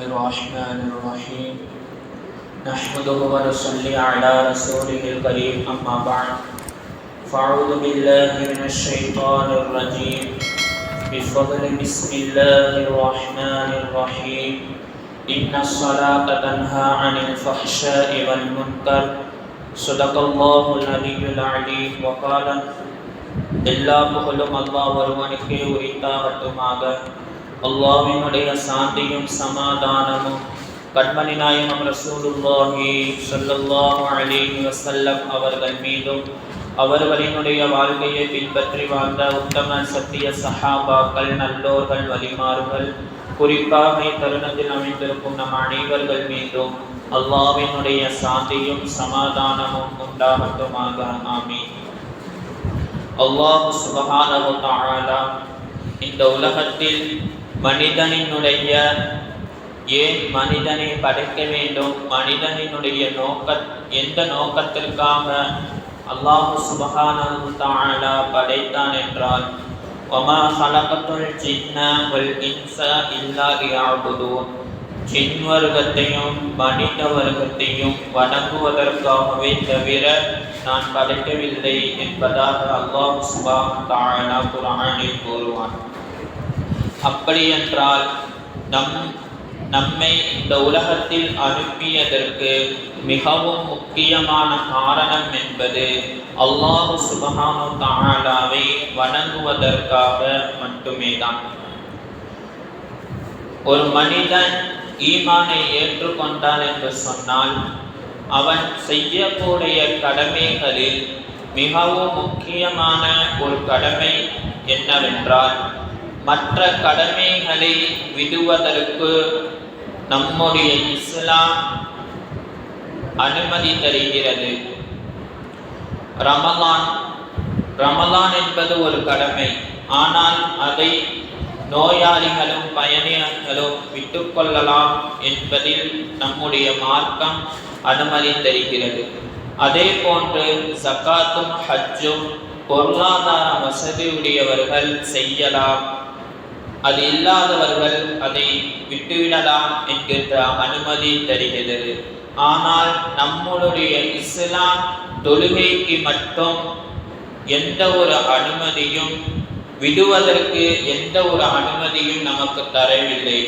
الرحمن الرحيم نحمده ونصلي على رسوله الكريم أما بعد فأعوذ بالله من الشيطان الرجيم بفضل بسم الله الرحمن الرحيم إن الصلاة تنهى عن الفحشاء والمنكر صدق الله العلي العليم وقال எல்லா புகழும் அல்லாஹ் ஒருவனுக்கே உரித்தாகட்டுமாக அல்லாவினுடைய சாந்தியும் சமாதானமும் கண்மணி நாயகம் ரசூலுல்லாஹி சொல்லல்லாஹு அலைஹி வசல்லம் அவர்கள் மீதும் அவர்களினுடைய வாழ்க்கையை பின்பற்றி வாழ்ந்த உத்தம சத்திய சஹாபாக்கள் நல்லோர்கள் வலிமாறுகள் குறிப்பாக தருணத்தில் அமைந்திருக்கும் நம் அனைவர்கள் மீதும் அல்லாவினுடைய சாந்தியும் சமாதானமும் உண்டாகட்டுமாக. ஆமீன். அல்லாஹு சுபஹானஹு தஆலா இந்த உலகத்தில் மனிதனினுடைய ஏன் மனிதனை படைக்க வேண்டும்? மனிதனினுடைய நோக்க எந்த நோக்கத்திற்காக அல்லாஹ் சுபஹானஹு தஆலா படைத்தான் என்றால் ஒமா ஹலகத்துல் ஜின்ன வல் இன்ச இல்லா லியஅபுதூன் ஜின் வர்க்கத்தையும் மனித வர்க்கத்தையும் வணங்குவதற்காகவே தவிர நான் படைக்கவில்லை என்பதாக அல்லாஹ் சுபா தாழனா குரானில் கூறுவான். அப்படியென்றால் நம் நம்மை இந்த உலகத்தில் அனுப்பியதற்கு மிகவும் முக்கியமான காரணம் என்பது அல்லாஹு சுபஹானு தாலாவை வணங்குவதற்காக மட்டுமே தான் ஒரு மனிதன் ஈமானை ஏற்றுக்கொண்டான் என்று சொன்னால் அவன் செய்யக்கூடிய கடமைகளில் மிகவும் முக்கியமான ஒரு கடமை என்னவென்றால் மற்ற கடமைகளை விடுவதற்கு நம்முடைய இஸ்லாம் அனுமதி தருகிறது. ரமலான் ரமலான் என்பது ஒரு கடமை. ஆனால் அதை நோயாளிகளும் பயணிகளும் விட்டுக்கொள்ளலாம் என்பதில் நம்முடைய மார்க்கம் அனுமதி தருகிறது. அதே போன்று சக்காத்தும் ஹஜ்ஜும் பொருளாதார வசதியுடையவர்கள் செய்யலாம். அது இல்லாதவர்கள் அதை விட்டுவிடலாம் என்கின்ற அனுமதி தருகிறது. ஆனால் நம்மளுடைய இஸ்லாம் தொழுகைக்கு மட்டும் எந்த ஒரு அனுமதியும் விடுவதற்கு எந்த ஒரு அனுமதியும் நமக்கு தரவில்லை.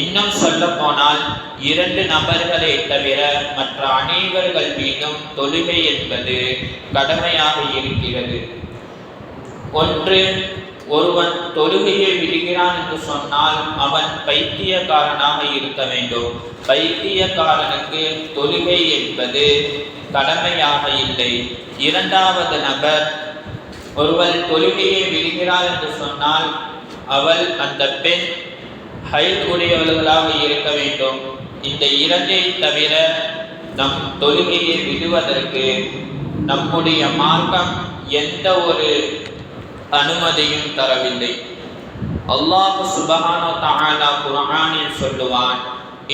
இன்னும் சொல்ல போனால் இரண்டு நபர்களை தவிர மற்ற அனைவர்கள் மீதும் தொழுகை என்பது கடமையாக இருக்கிறது. ஒன்று ஒருவன் தொழுகையை விடுகிறான் என்று சொன்னால் அவன் பைத்தியக்காரனாக இருக்க வேண்டும். பைத்தியக்காரனுக்கு தொழுகை என்பது கடமையாக இல்லை. இரண்டாவது நபர் ஒருவர் தொழுகையை விடுகிறார் என்று சொன்னால் அவள் அந்த பெண் ஹைல் உடையவர்களாக இருக்க வேண்டும். இந்த இரண்டை தவிர நம் தொழுகையை விடுவதற்கு நம்முடைய மார்க்கம் எந்த ஒரு அனுமதியும் தரவில்லை. அல்லாஹ் சுபஹானோ தஆலா குர்ஆனில் சொல்லுவான்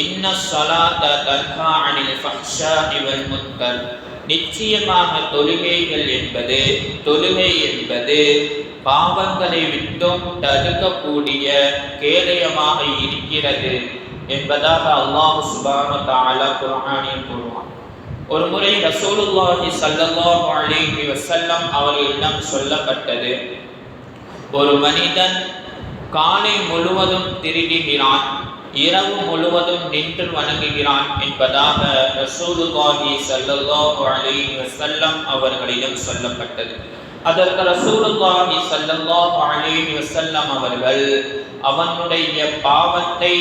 இன்ன ஸலாத தன்ஹா அனில் ஃபஹ்ஷாஇ வல் முன்கர். நிச்சயமாக தொழுகைகள் என்பது தொழுகை என்பது பாவங்களை விட்டும் தடுக்கக்கூடிய கேடயமாக இருக்கிறது என்பதாக அல்லாஹ் சுபானு தாலா குரானில் கூறுவான். ஒரு முறை ரசூலுல்லாஹி சல்லல்லாஹு அலைஹி வஸல்லம் அவர்களிடம் சொல்லப்பட்டது. ஒரு மனிதன் காலை முழுவதும் திருடுகிறான் இரவு முழுவதும் நின்று வணங்குகிறான் என்பதாக ரசூலுல்லாஹி சல்லல்லாஹு அலைஹி வஸல்லம் அவர்களிடம் சொல்லப்பட்டது. அதற்கு ரசூலுல்லாஹி சல்லல்லாஹு அலைஹி வஸல்லம் அவர்கள் அவனுடைய பாவத்தை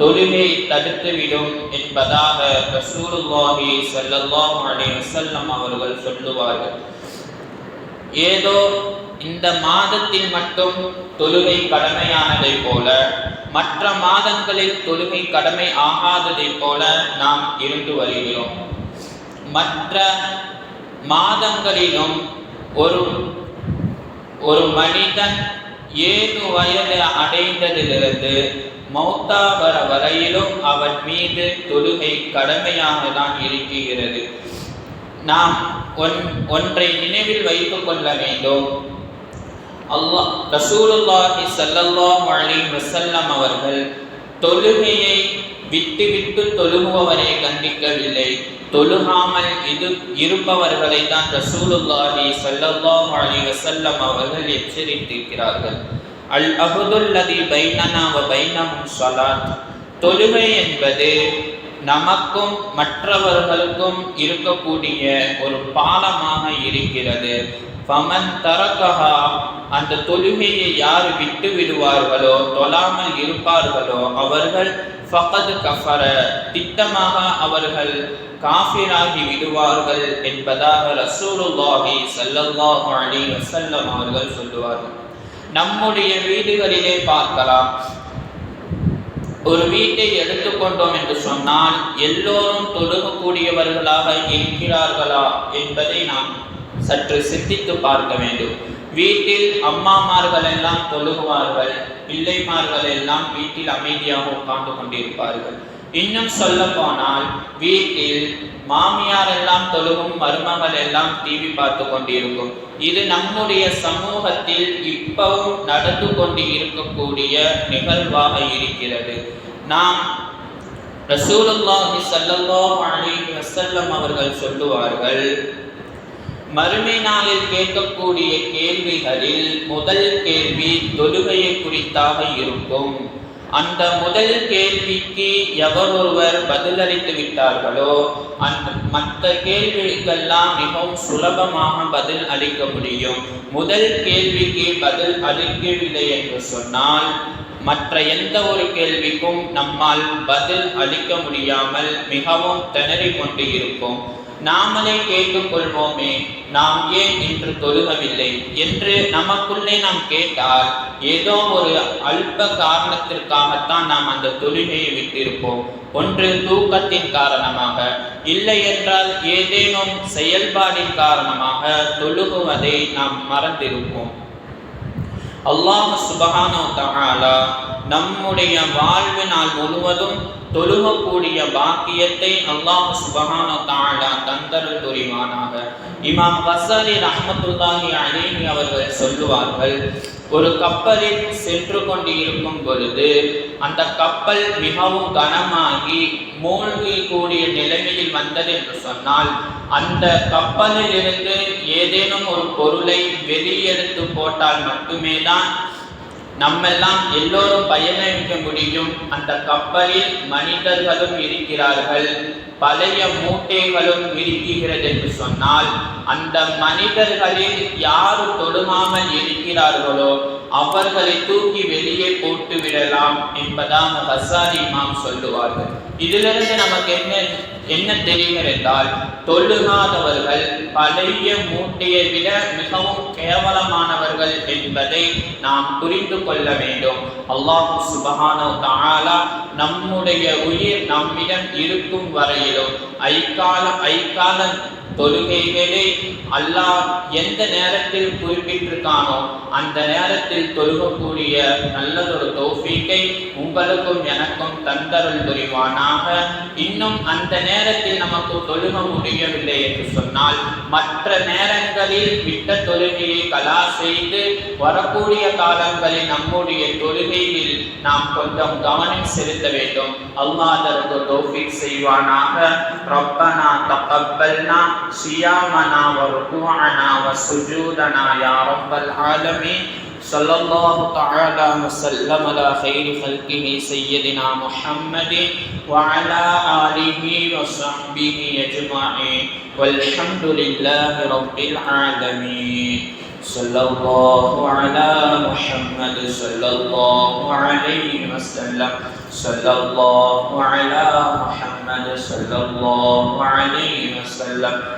தொழுகை தடுத்துவிடும் என்பதாக ரசூலுல்லாஹி ஸல்லல்லாஹு அலைஹி வஸல்லம் அவர்கள் சொல்லுவார்கள். ஏதோ இந்த மாதத்தில் மட்டும் தொழுகை கடமையானதை போல மற்ற மாதங்களில் தொழுகை கடமை ஆகாததை போல நாம் இருந்து வருகிறோம். மற்ற மாதங்களிலும் ஒரு ஒரு மனிதன் ஏழு வயது அடைந்ததிலிருந்து மௌத்தாபர வரையிலும் அவன் மீது தொழுகை கடமையாக தான் இருக்கிறது. நாம் ஒன் ஒன்றை நினைவில் வைத்துக் கொள்ள வேண்டும். அல்லாஹ் ரசூலுல்லாஹி சல்லல்லாஹு அலைஹி வஸல்லம் அவர்கள் தொழுகையை விட்டு விட்டு தொழுகுபவரை கண்டிக்கவில்லை. தொழுகாமல் இது இருப்பவர்களை தான் ரசூலுல்லாஹி சல்லல்லாஹு அலைஹி வஸல்லம் அவர்கள் எச்சரித்திருக்கிறார்கள். அல் அஹுதுல்லதி பைனனா வ பைனஹும் ஸலாத். தொழுகை என்பது நமக்கும் மற்றவர்களுக்கும் இருக்கக்கூடிய ஒரு பாலமாக இருக்கிறது. ஃபமன் தரகஹா அந்த தொழுகையை யார் விட்டு விடுவார்களோ தொழாமல் இருப்பார்களோ அவர்கள் ஃபகத் கஃபர. திட்டமாக அவர்கள் காஃபிராகி விடுவார்கள் என்பதாக ரசூலுல்லாஹி சல்லல்லாஹு அலைஹி வஸல்லம் அவர்கள் சொல்லுவார்கள். நம்முடைய வீடுகளிலே பார்க்கலாம். ஒரு வீட்டை எடுத்துக்கொண்டோம் என்று சொன்னால் எல்லோரும் தொழுகக்கூடியவர்களாக இருக்கிறார்களா என்பதை நாம் சற்று சிந்தித்து பார்க்க வேண்டும். வீட்டில் அம்மாமார்கள் எல்லாம் தொழுகுவார்கள் பிள்ளைமார்கள் எல்லாம் வீட்டில் அமைதியாக உட்கார்ந்து கொண்டிருப்பார்கள். இன்னும் சொல்ல போனால் வீட்டில் மாமியார் எல்லாம் தொழுகும் மருமகள் எல்லாம் டிவி பார்த்து கொண்டிருக்கும். இது நம்முடைய சமூகத்தில் இப்பவும் நடந்து கொண்டு இருக்கக்கூடிய நிகழ்வாக இருக்கிறது. நாம் ரசூலுல்லாஹி சல்லல்லாஹு அலைஹி வஸல்லம் அவர்கள் சொல்லுவார்கள் மறுமை நாளில் கேட்கக்கூடிய கேள்விகளில் முதல் கேள்வி தொழுகையை குறித்தாக இருக்கும். அந்த முதல் கேள்விக்கு எவர் ஒருவர் பதிலளித்து விட்டார்களோ அந்த மற்ற கேள்விக்கெல்லாம் மிகவும் சுலபமாக பதில் அளிக்க முடியும். முதல் கேள்விக்கு பதில் அளிக்கவில்லை என்று சொன்னால் மற்ற எந்த ஒரு கேள்விக்கும் நம்மால் பதில் அளிக்க முடியாமல் மிகவும் திணறிக் கொண்டு இருக்கும். நாமளே கேட்டுக்கொள்வோமே நாம் ஏன் இன்று தொழுகவில்லை என்று நமக்குள்ளே நாம் கேட்டால் ஏதோ ஒரு அல்ப காரணத்திற்காகத்தான் நாம் அந்த தொழுகையை விட்டிருப்போம். ஒன்று தூக்கத்தின் காரணமாக இல்லை என்றால் ஏதேனும் செயல்பாடின் காரணமாக தொழுகுவதை நாம் மறந்திருப்போம். அல்லாஹ் சுபஹானோ தகாலா நம்முடைய வாழ்வு நாள் முழுவதும் தொழுகக்கூடிய பாக்கியத்தை அல்லாஹ் சுபஹானோ தாழா தந்தருள் புரிவானாக. இமாம் கசாலி ரஹமத்துல்லாஹி அலைஹி அவர்கள் சொல்லுவார்கள் ஒரு கப்பலில் சென்று கொண்டு இருக்கும் பொழுது அந்த கப்பல் மிகவும் கனமாகி மூழ்கி கூடிய நிலைமையில் வந்தது என்று சொன்னால் அந்த கப்பலில் இருந்து ஏதேனும் ஒரு பொருளை வெளியெடுத்து போட்டால் மட்டுமே தான் நம்மெல்லாம் எல்லோரும் பயணிக்க முடியும். அந்த கப்பலில் மனிதர்களும் இருக்கிறார்கள். பழைய மூட்டைகளும் இருக்கிறது என்று சொன்னால் அந்த மனிதர்களில் யார் தொடுமாமல் இருக்கிறார்களோ அவர்களை தூக்கி வெளியே போட்டு விடலாம் என்பதாக ஹசாரி இமாம் சொல்லுவார்கள். இதிலிருந்து நமக்கு என்ன என்ன தெரிகிறது என்றால் தொழுகாதவர்கள் பழைய மூட்டையை விட மிகவும் கேவலமானவர்கள் என்பதை நாம் புரிந்து கொள்ள வேண்டும். அல்லாஹு சுபஹானோ தஆலா நம்முடைய உயிர் நம்மிடம் இருக்கும் வரையிலும் ஐக்கால ஐக்கால தொழுகைகளே அல்லாஹ் எந்த நேரத்தில் குறிப்பிட்டிருக்கானோ அந்த நேரத்தில் தொழுகக்கூடிய நல்லதொரு தோஃபீக்கை உங்களுக்கும் எனக்கும் தந்தருள் புரிவானாக. இன்னும் அந்த நேரத்தில் நமக்கு தொழுக முடியவில்லை என்று சொன்னால் மற்ற நேரங்களில் விட்ட தொழுகையை கலா செய்து வரக்கூடிய காலங்களில் நம்முடைய தொழுகையில் நாம் கொஞ்சம் கவனம் செலுத்த வேண்டும். அல்லாஹ் அதற்கு தோஃபிக் செய்வானாக. ரப்பனா தகப்பல்னா சியாமனா வ ருக்குவனா வ சுஜூதனா யா ரப்பல் صلى الله تعالى وسلم على خير خلقه سيدنا محمد وعلى آله وصحبه أجمعين. والحمد لله رب العالمين. صلى الله على محمد صلى الله عليه وسلم. صلى الله على محمد صلى الله عليه وسلم.